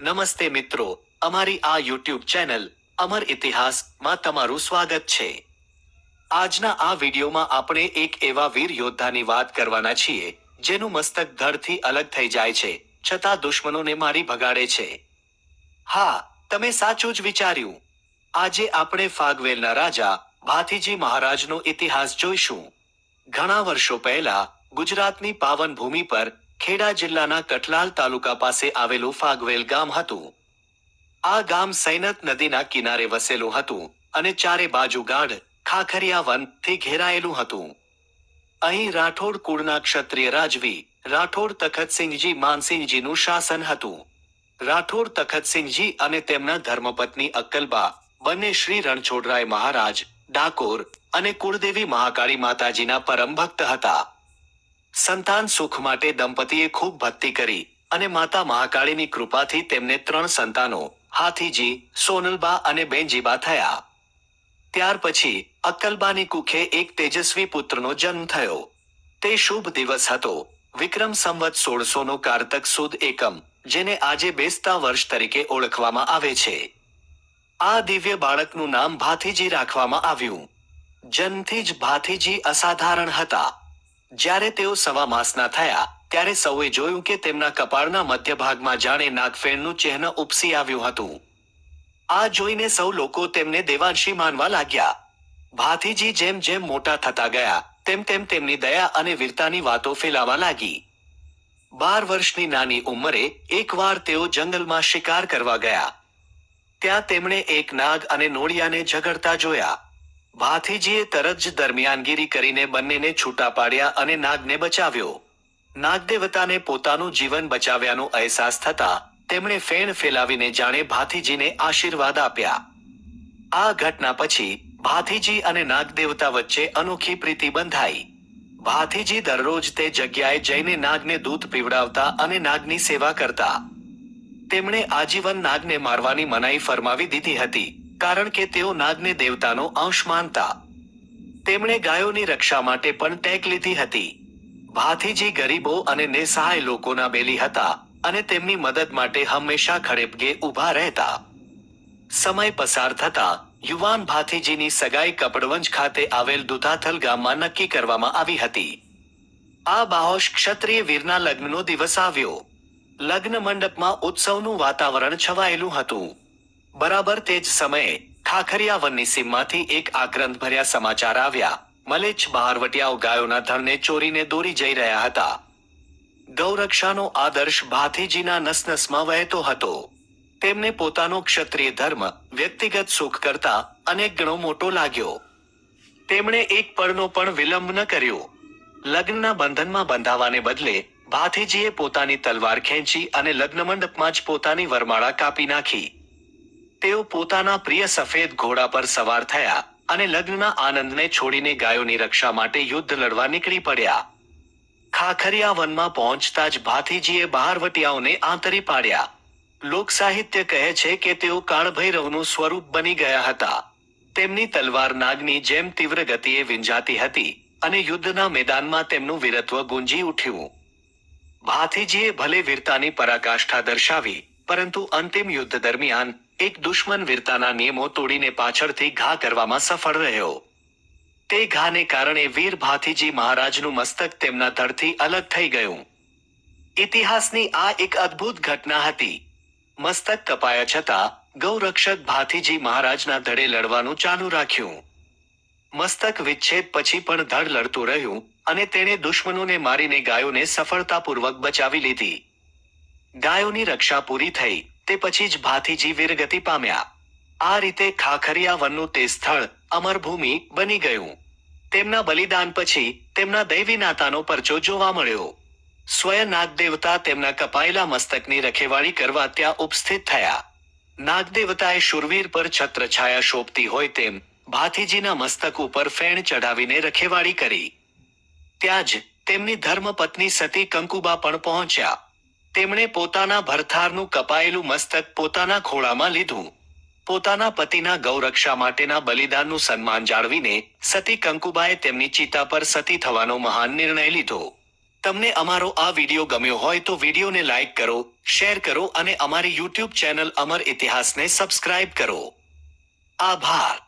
નમસ્તે મિત્રો, અમારી આ યુટ્યુબ ચેનલ અમર ઇતિહાસમાં તમારું સ્વાગત છે. આજના આ વિડીયોમાં આપણે એક એવા વીર યોદ્ધાની વાત કરવાના છીએ, જેનું મસ્તક ધડથી અલગ થઈ જાય છે, છતાં દુશ્મનોને મારી ભગાડે છે. હા, તમે સાચું જ વિચાર્યું. આજે આપણે ફાગવેલના રાજા ભાથીજી મહારાજનો ઇતિહાસ જોઈશું. ઘણા વર્ષો પહેલા ગુજરાતની પાવન ભૂમિ પર ખેડા જિલ્લાના કઠલાલ તાલુકા પાસે આવેલું ફાગવેલ ગામ હતું. આ ગામ સૈનત નદીના કિનારે વસેલું હતું અને ચારે બાજુ ગાઢ, ખાખરિયા વનથી ઘેરાયેલું હતું. અહીં રાઠોડ કુળના ક્ષત્રિય રાજવી, રાઠોડ તખતસિંહજી માનસિંહજીનું શાસન હતું. રાઠોડ તખતસિંહજી અને તેમના ધર્મપત્ની અક્કલબા, બંને શ્રી રણછોડરાય મહારાજ, ડાકોર અને કુળદેવી મહાકાળી માતાજીના પરમ ભક્ત હતા. સંતાન સુખ માટે દંપતીએ ખૂબ ભક્તિ કરી અને માતા મહાકાળીની કૃપાથી તેમને ત્રણ સંતાનો, હાથીજી, સોનલબા અને બેનજીબા થયા. ત્યાર પછી અક્કલબાની કુખે એક તેજસ્વી પુત્રનો જન્મ થયો. તે શુભ દિવસ હતો. વિક્રમ સંવત સોળસો નો કારતક સુદ એકમ, જેને આજે બેસતા વર્ષ તરીકે ઓળખવામાં આવે છે. આ દિવ્ય બાળકનું નામ ભાથીજી રાખવામાં આવ્યું. જન્મથી જ ભાથીજી અસાધારણ હતા. જ્યારે તેઓ સવા માસના થયા, ત્યારે સૌએ જોયું કે તેમના કપાળના મધ્ય ભાગમાં જાણે નાગફેણનું ચિહ્ન ઉપસી આવ્યું હતું. આ જોઈને સૌ લોકો તેમને દેવાંશી માનવા લાગ્યા. ભાથીજી જેમ જેમ મોટા થતા ગયા, તેમ તેમ તેમની દયા અને વીરતાની વાતો ફેલાવા લાગી. બાર વર્ષની નાની ઉંમરે એકવાર તેઓ જંગલમાં શિકાર કરવા ગયા. ત્યાં તેમણે એક નાગ અને નોળિયાને ઝઘડતા જોયા. ભાથીજીએ તરત જ દરમિયાનગીરી કરીને બંનેને છૂટા પાડ્યા અને નાગને બચાવ્યો. નાગદેવતાને પોતાનું જીવન બચાવ્યાનો અહેસાસ થતા તેમણે ફેણ ફેલાવીને જાણે ભાથીજીને આશીર્વાદ આપ્યા. આ ઘટના પછી ભાથીજી અને નાગદેવતા વચ્ચે અનોખી પ્રીતિ બંધાઈ. ભાથીજી દરરોજ તે જગ્યાએ જઈને નાગને દૂધ પીવડાવતા અને નાગની સેવા કરતા. તેમણે આજીવન નાગને મારવાની મનાઈ ફરમાવી દીધી હતી. કારણ કે તેઓ નાગને દેવતાનો અંશ માનતા. તેમણે ગાયોની રક્ષા માટે પણ ટેક લીધી હતી. ભાથીજી ગરીબો અને નિસહાય લોકોના બેલી હતા અને તેમની મદદ માટે હંમેશા ખડેપગે ઊભા રહેતા. સમય પસાર થતા યુવાન ભાથીજીની સગાઈ કપડવંજ ખાતે આવેલ દુધાથલ ગામમાં નક્કી કરવામાં આવી હતી. આ બાહોશ ક્ષત્રિય વીરના લગ્નનો દિવસ આવ્યો. લગ્ન મંડપમાં ઉત્સવનું વાતાવરણ છવાયેલું હતું. બરાબર તે જ સમયે ખાખરિયા વનની સીમમાંથી એક આક્રંદ ભર્યા સમાચાર આવ્યા. મલેચ્છ બહારવટિયાઓ ગાયોના ધણને ચોરીને દોરી જઈ રહ્યા હતા. ગૌરક્ષાનો આદર્શ ભાથીજીના નસનસમાં વહેતો હતો. તેમને પોતાનો ક્ષત્રિય ધર્મ, વ્યક્તિગત સુખ કરતા અનેક ગણો મોટો લાગ્યો. તેમણે એક પળનો પણ વિલંબ ન કર્યો. લગ્નના બંધનમાં બંધાવાને બદલે ભાથીજીએ પોતાની તલવાર ખેંચી અને લગ્ન મંડપમાં જ પોતાની વરમાળા કાપી નાખી. તેઓ પોતાના પ્રિય સફેદ ઘોડા પર સવાર થયા અને લગ્નના આનંદને છોડીને ગાયોની રક્ષા માટે યુદ્ધ લડવા નીકળી પડ્યા. ખાખરિયા વનમાં પહોંચતા જ ભાથીજીએ બહારવટિયાઓને આંતરી પાડ્યા. લોક સાહિત્ય કહે છે કે તેઓ કાળભૈરવનું સ્વરૂપ બની ગયા હતા. તેમની તલવાર નાગની જેમ તીવ્ર ગતિએ વિંજાતી હતી અને યુદ્ધના મેદાનમાં તેમનું વીરત્વ ગુંજી ઉઠ્યું. ભાથીજીએ ભલે વીરતાની પરાકાષ્ઠા દર્શાવી, પરંતુ અંતિમ યુદ્ધ દરમિયાન એક દુશ્મન વીરતાના નિયમો તોડીને પાછળથી ઘા કરવામાં સફળ રહ્યો. તે ઘાને કારણે વીર ભાથીજી મહારાજનું મસ્તક તેમના ધડથી અલગ થઈ ગયું. ઇતિહાસની આ એક અદ્ભુત ઘટના હતી. મસ્તક કપાયા છતાં, ગૌરક્ષક ભાથીજી મહારાજના ધડે લડવાનું ચાલુ રાખ્યું. મસ્તક વિચ્છેદ પછી પણ ધડ લડતું રહ્યું અને તેણે દુશ્મનોને મારીને ગાયોને સફળતાપૂર્વક બચાવી લીધી. ગાયોની રક્ષા પૂરી થઈ. તે પછી જ ભાથીજી વીરગતિ પામ્યા. આ રીતે ખાખરિયા વનનું તે સ્થળ અમરભૂમિ બની ગયું. તેમના બલિદાન પછી તેમના દૈવી નાતાનો પરચો જોવા મળ્યો. સ્વયં નાગદેવતા તેમના કપાયેલા મસ્તકની રખેવાળી કરવા ત્યાં ઉપસ્થિત થયા. નાગદેવતાએ શુરવીર પર છત્રછાયા શોભતી હોય તેમ ભાથીજીના મસ્તક ઉપર ફેણ ચઢાવીને રખેવાળી કરી. ત્યાં જ તેમની ધર્મપત્ની સતી કંકુબા પણ પહોંચ્યા. તેમણે પોતાના ભરથારનું કપાયેલું મસ્તક પોતાના ખોળામાં લીધું. પોતાના પતિના ગૌરક્ષા માટેના બલિદાનનું સન્માન જાળવીને સતી કંકુબાએ તેમની ચિતા પર સતી થવાનો મહાન નિર્ણય લીધો. તમને અમારો આ વીડિયો ગમ્યો હોય તો વિડીયોને લાઇક કરો, શેર કરો અને અમારી યુટ્યુબ ચેનલ અમર ઇતિહાસને સબસ્ક્રાઇબ કરો. આભાર.